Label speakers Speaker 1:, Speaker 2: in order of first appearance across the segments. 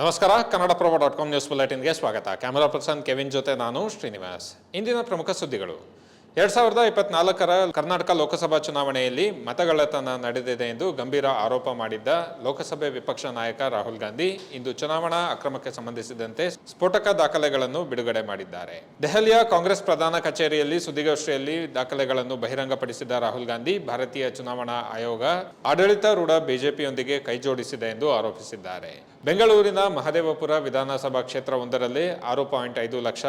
Speaker 1: ನಮಸ್ಕಾರ Kannada Prabha dot com news ಬುಲೆಟಿನ್ಗೆ ಸ್ವಾಗತ. Camera person Kevin ಜೊತೆ ನಾನು ಶ್ರೀನಿವಾಸ್. ಇಂದಿನ ಪ್ರಮುಖ ಸುದ್ದಿಗಳು. ಎರಡ್ ಸಾವಿರದ ಇಪ್ಪತ್ನಾಲ್ಕರ ಕರ್ನಾಟಕ ಲೋಕಸಭಾ ಚುನಾವಣೆಯಲ್ಲಿ ಮತಗಳತನ ನಡೆದಿದೆ ಎಂದು ಗಂಭೀರ ಆರೋಪ ಮಾಡಿದ್ದ ಲೋಕಸಭೆ ವಿಪಕ್ಷ ನಾಯಕ ರಾಹುಲ್ ಗಾಂಧಿ ಇಂದು ಚುನಾವಣಾ ಅಕ್ರಮಕ್ಕೆ ಸಂಬಂಧಿಸಿದಂತೆ ಸ್ಫೋಟಕ ದಾಖಲೆಗಳನ್ನು ಬಿಡುಗಡೆ ಮಾಡಿದ್ದಾರೆ. ದೆಹಲಿಯ ಕಾಂಗ್ರೆಸ್ ಪ್ರಧಾನ ಕಚೇರಿಯಲ್ಲಿ ಸುದ್ದಿಗೋಷ್ಠಿಯಲ್ಲಿ ದಾಖಲೆಗಳನ್ನು ಬಹಿರಂಗಪಡಿಸಿದ ರಾಹುಲ್ ಗಾಂಧಿ, ಭಾರತೀಯ ಚುನಾವಣಾ ಆಯೋಗ ಆಡಳಿತಾರೂಢ ಬಿಜೆಪಿಯೊಂದಿಗೆ ಕೈಜೋಡಿಸಿದೆ ಎಂದು ಆರೋಪಿಸಿದ್ದಾರೆ. ಬೆಂಗಳೂರಿನ ಮಹದೇವಪುರ ವಿಧಾನಸಭಾ ಕ್ಷೇತ್ರ ಒಂದರಲ್ಲಿ ಆರು ಪಾಯಿಂಟ್ ಐದು ಲಕ್ಷ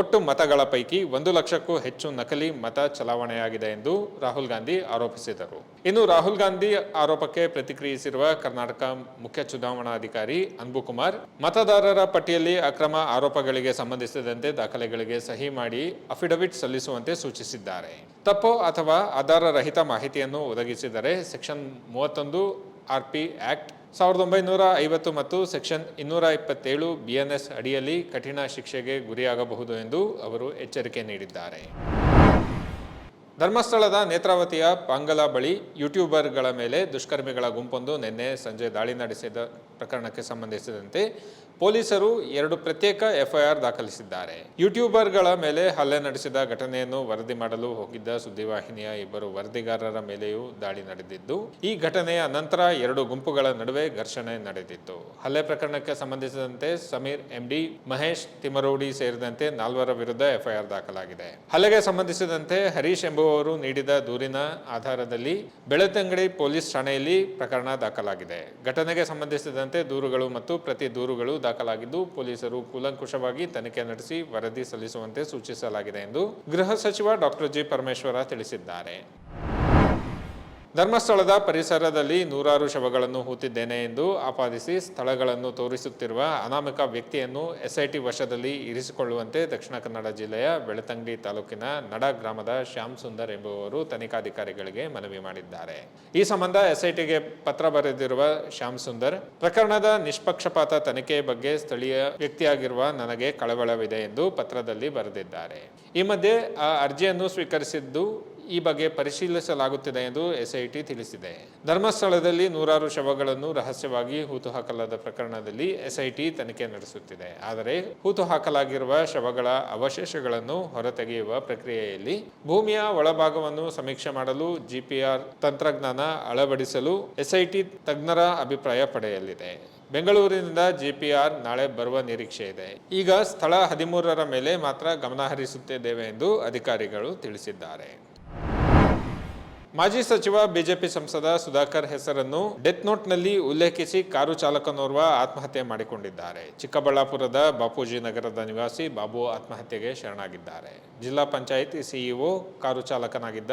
Speaker 1: ಒಟ್ಟು ಮತಗಳ ಪೈಕಿ ಒಂದು ಲಕ್ಷಕ್ಕೂ ಹೆಚ್ಚು ನಕಲಿ ಮತ ಚಲಾವಣೆಯಾಗಿದೆ ಎಂದು ರಾಹುಲ್ ಗಾಂಧಿ ಆರೋಪಿಸಿದರು. ಇನ್ನು ರಾಹುಲ್ ಗಾಂಧಿ ಆರೋಪಕ್ಕೆ ಪ್ರತಿಕ್ರಿಯಿಸಿರುವ ಕರ್ನಾಟಕ ಮುಖ್ಯ ಚುನಾವಣಾಧಿಕಾರಿ ಅನ್ಬು ಕುಮಾರ್ ಮತದಾರರ ಪಟ್ಟಿಯಲ್ಲಿ ಅಕ್ರಮ ಆರೋಪಗಳಿಗೆ ಸಂಬಂಧಿಸಿದಂತೆ ದಾಖಲೆಗಳಿಗೆ ಸಹಿ ಮಾಡಿ ಅಫಿಡವಿಟ್ ಸಲ್ಲಿಸುವಂತೆ ಸೂಚಿಸಿದ್ದಾರೆ. ತಪ್ಪು ಅಥವಾ ಆಧಾರ ರಹಿತ ಮಾಹಿತಿಯನ್ನು ಒದಗಿಸಿದರೆ ಸೆಕ್ಷನ್ ಮೂವತ್ತೊಂದು ಆರ್ಪಿ ಆಕ್ಟ್ ಸಾವಿರದ ಒಂಬೈನೂರ ಐವತ್ತು ಮತ್ತು ಸೆಕ್ಷನ್ ಇನ್ನೂರ ಇಪ್ಪತ್ತೇಳು ಬಿ ಎನ್ ಎಸ್ ಅಡಿಯಲ್ಲಿ ಕಠಿಣ ಶಿಕ್ಷೆಗೆ ಗುರಿಯಾಗಬಹುದು ಎಂದು ಅವರು ಎಚ್ಚರಿಕೆ ನೀಡಿದ್ದಾರೆ. ಧರ್ಮಸ್ಥಳದ ನೇತ್ರಾವತಿಯ ಪಾಂಗಲ ಬಳಿ ಯೂಟ್ಯೂಬರ್ಗಳ ಮೇಲೆ ದುಷ್ಕರ್ಮಿಗಳ ಗುಂಪೊಂದು ನಿನ್ನೆ ಸಂಜೆ ದಾಳಿ ನಡೆಸಿದ ಪ್ರಕರಣಕ್ಕೆ ಸಂಬಂಧಿಸಿದಂತೆ ಪೊಲೀಸರು ಎರಡು ಪ್ರತ್ಯೇಕ ಎಫ್ಐಆರ್ ದಾಖಲಿಸಿದ್ದಾರೆ. ಯೂಟ್ಯೂಬರ್ಗಳ ಮೇಲೆ ಹಲ್ಲೆ ನಡೆಸಿದ ಘಟನೆಯನ್ನು ವರದಿ ಮಾಡಲು ಹೋಗಿದ್ದ ಸುದ್ದಿವಾಹಿನಿಯ ಇಬ್ಬರು ವರದಿಗಾರರ ಮೇಲೆಯೂ ದಾಳಿ ನಡೆದಿದ್ದು, ಈ ಘಟನೆಯ ನಂತರ ಎರಡು ಗುಂಪುಗಳ ನಡುವೆ ಘರ್ಷಣೆ ನಡೆದಿತ್ತು. ಹಲ್ಲೆ ಪ್ರಕರಣಕ್ಕೆ ಸಂಬಂಧಿಸಿದಂತೆ ಸಮೀರ್, ಎಂಡಿ, ಮಹೇಶ್ ತಿಮರೋಡಿ ಸೇರಿದಂತೆ ನಾಲ್ವರ ವಿರುದ್ಧ ಎಫ್ಐಆರ್ ದಾಖಲಾಗಿದೆ. ಹಲ್ಲೆಗೆ ಸಂಬಂಧಿಸಿದಂತೆ ಹರೀಶ್ ಎಂಬುವವರು ನೀಡಿದ ದೂರಿನ ಆಧಾರದಲ್ಲಿ ಬೆಳತಂಗಡಿ ಪೊಲೀಸ್ ಠಾಣೆಯಲ್ಲಿ ಪ್ರಕರಣ ದಾಖಲಾಗಿದೆ. ಘಟನೆಗೆ ಸಂಬಂಧಿಸಿದಂತೆ ದೂರುಗಳು ಮತ್ತು ಪ್ರತಿ ದೂರುಗಳು ದಾಖಲಾಗಿದ್ದು, ಪೊಲೀಸರು ಕೂಲಂಕುಷವಾಗಿ ತನಿಖೆ ನಡೆಸಿ ವರದಿ ಸಲ್ಲಿಸುವಂತೆ ಸೂಚಿಸಲಾಗಿದೆ ಎಂದು ಗೃಹ ಸಚಿವ ಡಾಕ್ಟರ್ ಜಿ ಪರಮೇಶ್ವರ ತಿಳಿಸಿದ್ದಾರೆ. ಧರ್ಮಸ್ಥಳದ ಪರಿಸರದಲ್ಲಿ ನೂರಾರು ಶವಗಳನ್ನು ಹೂತಿದ್ದೇನೆ ಎಂದು ಆಪಾದಿಸಿ ಸ್ಥಳಗಳನ್ನು ತೋರಿಸುತ್ತಿರುವ ಅನಾಮಿಕ ವ್ಯಕ್ತಿಯನ್ನು ಎಸ್ಐಟಿ ವಶದಲ್ಲಿ ಇರಿಸಿಕೊಳ್ಳುವಂತೆ ದಕ್ಷಿಣ ಕನ್ನಡ ಜಿಲ್ಲೆಯ ಬೆಳತಂಗಡಿ ತಾಲೂಕಿನ ನಡ ಗ್ರಾಮದ ಶ್ಯಾಮ್ ಸುಂದರ್ ಎಂಬುವವರು ತನಿಖಾಧಿಕಾರಿಗಳಿಗೆ ಮನವಿ ಮಾಡಿದ್ದಾರೆ. ಈ ಸಂಬಂಧ ಎಸ್ಐಟಿಗೆ ಪತ್ರ ಬರೆದಿರುವ ಶ್ಯಾಮ್ ಸುಂದರ್, ಪ್ರಕರಣದ ನಿಷ್ಪಕ್ಷಪಾತ ತನಿಖೆ ಬಗ್ಗೆ ಸ್ಥಳೀಯ ವ್ಯಕ್ತಿಯಾಗಿರುವ ನನಗೆ ಕಳವಳವಿದೆ ಎಂದು ಪತ್ರದಲ್ಲಿ ಬರೆದಿದ್ದಾರೆ. ಈ ಮಧ್ಯೆ ಆ ಅರ್ಜಿಯನ್ನು ಸ್ವೀಕರಿಸಿದ್ದು ಈ ಬಗ್ಗೆ ಪರಿಶೀಲಿಸಲಾಗುತ್ತಿದೆ ಎಂದು ಎಸ್ಐಟಿ ತಿಳಿಸಿದೆ. ಧರ್ಮಸ್ಥಳದಲ್ಲಿ ನೂರಾರು ಶವಗಳನ್ನು ರಹಸ್ಯವಾಗಿ ಹೂತು ಹಾಕಲಾದ ಪ್ರಕರಣದಲ್ಲಿ ಎಸ್ಐಟಿ ತನಿಖೆ ನಡೆಸುತ್ತಿದೆ. ಆದರೆ ಹೂತು ಹಾಕಲಾಗಿರುವ ಶವಗಳ ಅವಶೇಷಗಳನ್ನು ಹೊರತೆಗೆಯುವ ಪ್ರಕ್ರಿಯೆಯಲ್ಲಿ ಭೂಮಿಯ ಒಳಭಾಗವನ್ನು ಸಮೀಕ್ಷೆ ಮಾಡಲು ಜಿಪಿಆರ್ ತಂತ್ರಜ್ಞಾನ ಅಳವಡಿಸಲು ಎಸ್ಐಟಿ ತಜ್ಞರ ಅಭಿಪ್ರಾಯ ಪಡೆಯಲಿದೆ. ಬೆಂಗಳೂರಿನಿಂದ ಜಿಪಿಆರ್ ನಾಳೆ ಬರುವ ನಿರೀಕ್ಷೆ ಇದೆ. ಈಗ ಸ್ಥಳ ಹದಿಮೂರರ ಮೇಲೆ ಮಾತ್ರ ಗಮನ ಹರಿಸುತ್ತಿದ್ದೇವೆ ಎಂದು ಅಧಿಕಾರಿಗಳು ತಿಳಿಸಿದ್ದಾರೆ. ಮಾಜಿ ಸಚಿವ ಬಿಜೆಪಿ ಸಂಸದ ಸುಧಾಕರ್ ಹೆಸರನ್ನು ಡೆತ್ ನೋಟ್ನಲ್ಲಿ ಉಲ್ಲೇಖಿಸಿ ಕಾರು ಚಾಲಕನೋರ್ವ ಆತ್ಮಹತ್ಯೆ ಮಾಡಿಕೊಂಡಿದ್ದಾರೆ. ಚಿಕ್ಕಬಳ್ಳಾಪುರದ ಬಾಪೂಜಿ ನಗರದ ನಿವಾಸಿ ಬಾಬು ಆತ್ಮಹತ್ಯೆಗೆ ಶರಣಾಗಿದ್ದಾರೆ. ಜಿಲ್ಲಾ ಪಂಚಾಯಿತಿ ಸಿಇಒ ಕಾರು ಚಾಲಕನಾಗಿದ್ದ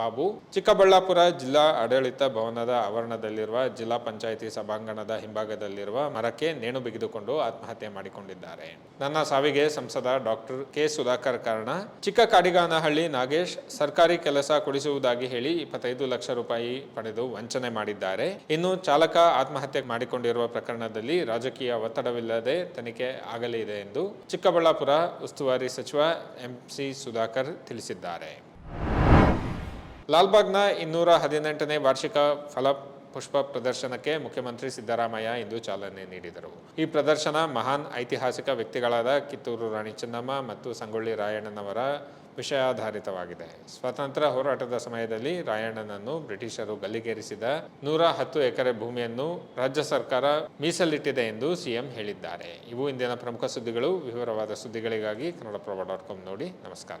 Speaker 1: ಬಾಬು, ಚಿಕ್ಕಬಳ್ಳಾಪುರ ಜಿಲ್ಲಾ ಆಡಳಿತ ಭವನದ ಆವರಣದಲ್ಲಿರುವ ಜಿಲ್ಲಾ ಪಂಚಾಯಿತಿ ಸಭಾಂಗಣದ ಹಿಂಭಾಗದಲ್ಲಿರುವ ಮರಕ್ಕೆ ನೇಣು ಬಿಗಿದುಕೊಂಡು ಆತ್ಮಹತ್ಯೆ ಮಾಡಿಕೊಂಡಿದ್ದಾರೆ. ನನ್ನ ಸಾವಿಗೆ ಸಂಸದ ಡಾಕ್ಟರ್ ಕೆ ಸುಧಾಕರ್ ಕಾರಣ, ಚಿಕ್ಕ ಕಾಡಿಗಾನಹಳ್ಳಿ ನಾಗೇಶ್ ಸರ್ಕಾರಿ ಕೆಲಸ ಕೊಡಿಸುವುದಾಗಿ ಹೇಳಿ ಇಪ್ಪತ್ತೈದು ಲಕ್ಷ ರೂಪಾಯಿ ಪಡೆದು ವಂಚನೆ ಮಾಡಿದ್ದಾರೆ. ಇನ್ನು ಚಾಲಕ ಆತ್ಮಹತ್ಯೆ ಮಾಡಿಕೊಂಡಿರುವ ಪ್ರಕರಣದಲ್ಲಿ ರಾಜಕೀಯ ಒತ್ತಡವಿಲ್ಲದೆ ತನಿಖೆ ಆಗಲಿದೆ ಎಂದು ಚಿಕ್ಕಬಳ್ಳಾಪುರ ಉಸ್ತುವಾರಿ ಸಚಿವ ಎಂಸಿ ಸುಧಾಕರ್ ತಿಳಿಸಿದ್ದಾರೆ. ಲಾಲ್ಬಾಗ್ನ ಇನ್ನೂರ ಹದಿನೆಂಟನೇ ವಾರ್ಷಿಕ ಫಲ ಪುಷ್ಪ ಪ್ರದರ್ಶನಕ್ಕೆ ಮುಖ್ಯಮಂತ್ರಿ ಸಿದ್ದರಾಮಯ್ಯ ಇಂದು ಚಾಲನೆ ನೀಡಿದರು. ಈ ಪ್ರದರ್ಶನ ಮಹಾನ್ ಐತಿಹಾಸಿಕ ವ್ಯಕ್ತಿಗಳಾದ ಕಿತ್ತೂರು ರಾಣಿ ಚೆನ್ನಮ್ಮ ಮತ್ತು ಸಂಗೊಳ್ಳಿ ರಾಯಣ್ಣನವರ ವಿಷಯಾಧಾರಿತವಾಗಿದೆ. ಸ್ವಾತಂತ್ರ್ಯ ಹೋರಾಟದ ಸಮಯದಲ್ಲಿ ರಾಯಣ್ಣನನ್ನು ಬ್ರಿಟಿಷರು ಗಲ್ಲಿಗೇರಿಸಿದ ನೂರ ಹತ್ತು ಎಕರೆ ಭೂಮಿಯನ್ನು ರಾಜ್ಯ ಸರ್ಕಾರ ಮೀಸಲಿಟ್ಟಿದೆ ಎಂದು ಸಿಎಂ ಹೇಳಿದ್ದಾರೆ. ಇವು ಇಂದಿನ ಪ್ರಮುಖ ಸುದ್ದಿಗಳು. ವಿವರವಾದ ಸುದ್ದಿಗಳಿಗಾಗಿ ಕನ್ನಡಪ್ರಭ ಡಾಟ್ ಕಾಮ್ ನೋಡಿ. ನಮಸ್ಕಾರ.